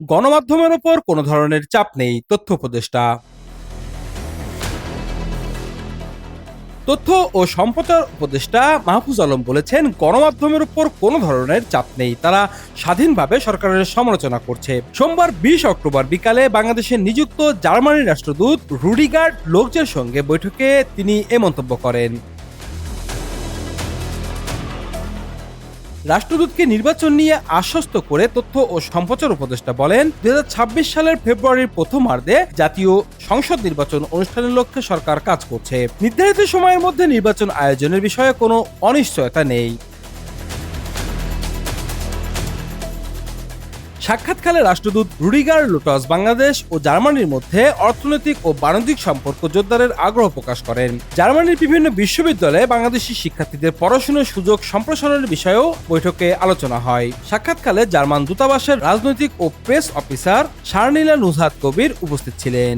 গণমাধ্যমের ওপর কোনো ধরনের চাপ নেই, তথ্য উপদেষ্টা। তথ্য ও সম্প্রচার উপদেষ্টা মাহফুজ আলম বলেছেন, গণমাধ্যমের উপর কোনো ধরনের চাপ নেই। তারা স্বাধীনভাবে সরকারের সমালোচনা করছে। সোমবার বিশ অক্টোবর বিকালে বাংলাদেশে নিযুক্ত জার্মানির রাষ্ট্রদূত রুডিগার্ড লোকজের সঙ্গে বৈঠকে তিনি এ মন্তব্য করেন। রাষ্ট্রদূতকে নির্বাচন নিয়ে আশ্বস্ত করে তথ্য ও সম্প্রচার উপদেষ্টা বলেন, দুই হাজার ছাব্বিশ সালের ফেব্রুয়ারির প্রথমার্ধে জাতীয় সংসদ নির্বাচন অনুষ্ঠানের লক্ষ্যে সরকার কাজ করছে। নির্ধারিত সময়ের মধ্যে নির্বাচন আয়োজনের বিষয়ে কোনো অনিশ্চয়তা নেই। সাক্ষাৎকালে রাষ্ট্রদূত রুডিগার লোটস বাংলাদেশ ও জার্মানির মধ্যে অর্থনৈতিক ও বাণিজ্যিক সম্পর্ক জোরদারের আগ্রহ প্রকাশ করেন। জার্মানির বিভিন্ন বিশ্ববিদ্যালয়ে বাংলাদেশি শিক্ষার্থীদের পড়াশোনার সুযোগ সম্প্রসারণের বিষয়েও বৈঠকে আলোচনা হয়। সাক্ষাৎকালে জার্মান দূতাবাসের রাজনৈতিক ও প্রেস অফিসার শারনীলা নুজহাত কবির উপস্থিত ছিলেন।